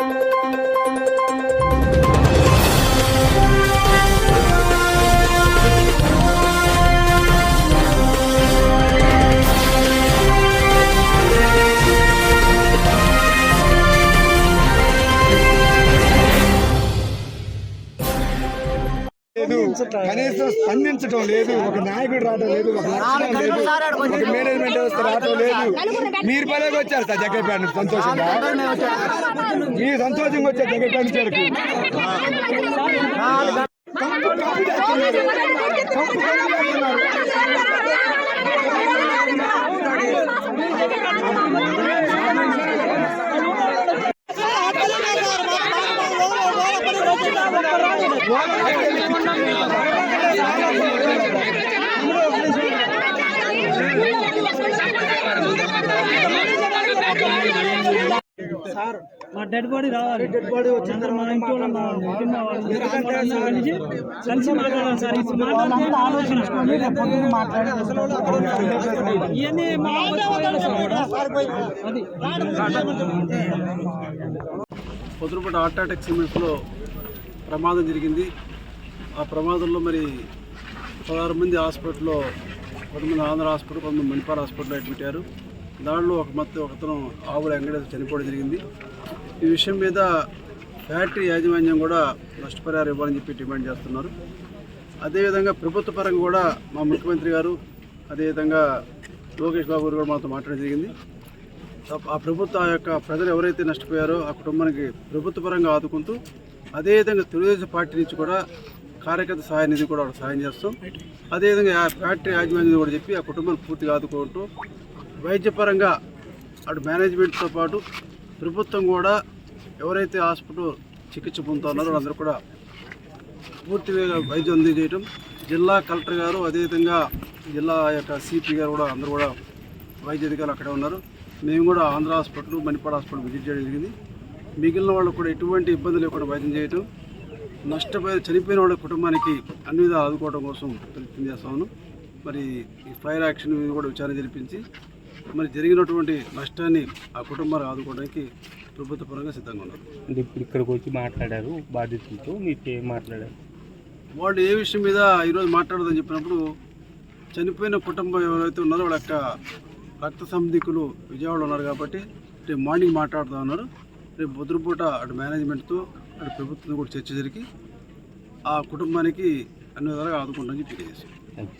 thank you. లేదు. కనీసం స్పందించడం లేదు. ఒక నాయకుడు రావడం లేదు. ఒక లక్షణం లేదు. ఒక మేనేజ్మెంట్ వ్యవస్థ రావడం లేదు. మీరు పలేకి వచ్చారు సార్ జగ్గపేట నుంచి సంతోషంగా మీరు సంతోషంగా వచ్చారు జగ్గపేట నుంచి వరకు. సార్ మా డెడ్ బాడీ రావాలి. డెడ్ బాడీ వచ్చింది మన ఇంట్లో కలిసి మాట్లాడాలి సార్. ఇప్పుడు మాట్లాడితే మాట్లాడండి ఇవన్నీ మా. అది. పొద్దుపూట హార్ట్ అటాక్ సిమెంట్స్లో ప్రమాదం జరిగింది. ఆ ప్రమాదంలో మరి పదహారు మంది హాస్పిటల్లో కొంతమంది ఆంధ్ర హాస్పిటల్ కొంతమంది మణిపాల్ హాస్పిటల్లో అడ్మిట్టారు అయ్యారు. దానిలో ఒక మొత్తం ఒకతను ఆవుల వెంకటేశ్వర చనిపోవడం జరిగింది. ఈ విషయం మీద ఫ్యాక్టరీ యాజమాన్యం కూడా నష్టపరిహారం ఇవ్వాలని చెప్పి డిమాండ్ చేస్తున్నారు. అదేవిధంగా ప్రభుత్వ పరంగా కూడా మా ముఖ్యమంత్రి గారు అదేవిధంగా లోకేష్ బాబు గారు కూడా మాతో మాట్లాడడం జరిగింది. ఆ ప్రభుత్వ ఆ యొక్క ప్రజలు ఎవరైతే నష్టపోయారో ఆ కుటుంబానికి ప్రభుత్వ పరంగా ఆదుకుంటూ అదేవిధంగా తెలుగుదేశం పార్టీ నుంచి కూడా కార్యకర్త సహాయ నిధి కూడా వాళ్ళకి సహాయం చేస్తాం. అదేవిధంగా ఆ ఫ్యాక్టరీ యాజమాన్యం కూడా చెప్పి ఆ కుటుంబాన్ని పూర్తిగా ఆదుకుంటూ వైద్యపరంగా అటు మేనేజ్మెంట్తో పాటు ప్రభుత్వం కూడా ఎవరైతే హాస్పిటల్ చికిత్స పొందుతున్నారో అందరూ కూడా పూర్తిగా వైద్యం అందజేయటం జిల్లా కలెక్టర్ గారు అదేవిధంగా జిల్లా యొక్క సిపి గారు కూడా అందరూ కూడా వైద్య అధికారులు అక్కడే ఉన్నారు. మేము కూడా Andhra hospital Manipal hospital visit చేయడం జరిగింది. మిగిలిన వాళ్ళకు కూడా ఎటువంటి ఇబ్బంది లేకుండా వైద్యం చేయటం. నష్టపోయిన చనిపోయిన వాళ్ళ కుటుంబానికి అన్ని విధాలు ఆదుకోవడం కోసం ప్రయత్నం చేస్తాను మరి ఈ ఫైర్ యాక్షన్ మీద కూడా విచారణ జరిపించి మరి జరిగినటువంటి నష్టాన్ని ఆ కుటుంబాన్ని ఆదుకోవడానికి ప్రభుత్వ పరంగా సిద్ధంగా ఉన్నారు. అంటే ఇప్పుడు ఇక్కడికి వచ్చి మాట్లాడారు బాధితులతో మీతో ఏం మాట్లాడారు? వాళ్ళు ఏ విషయం మీద ఈరోజు మాట్లాడదని చెప్పినప్పుడు చనిపోయిన కుటుంబం ఎవరైతే ఉన్నారో వాళ్ళ యొక్క రక్త సంధికులు విజయవాడలో ఉన్నారు కాబట్టి రేపు మార్నింగ్ మాట్లాడుతూ ఉన్నారు. రేపు బుధురుపూట అటు మేనేజ్మెంట్తో అటు ప్రభుత్వం కూడా చర్చ జరిగి ఆ కుటుంబానికి అన్ని విధాలుగా ఆదుకుంటామని చెప్పి తెలియజేశారు. Thank you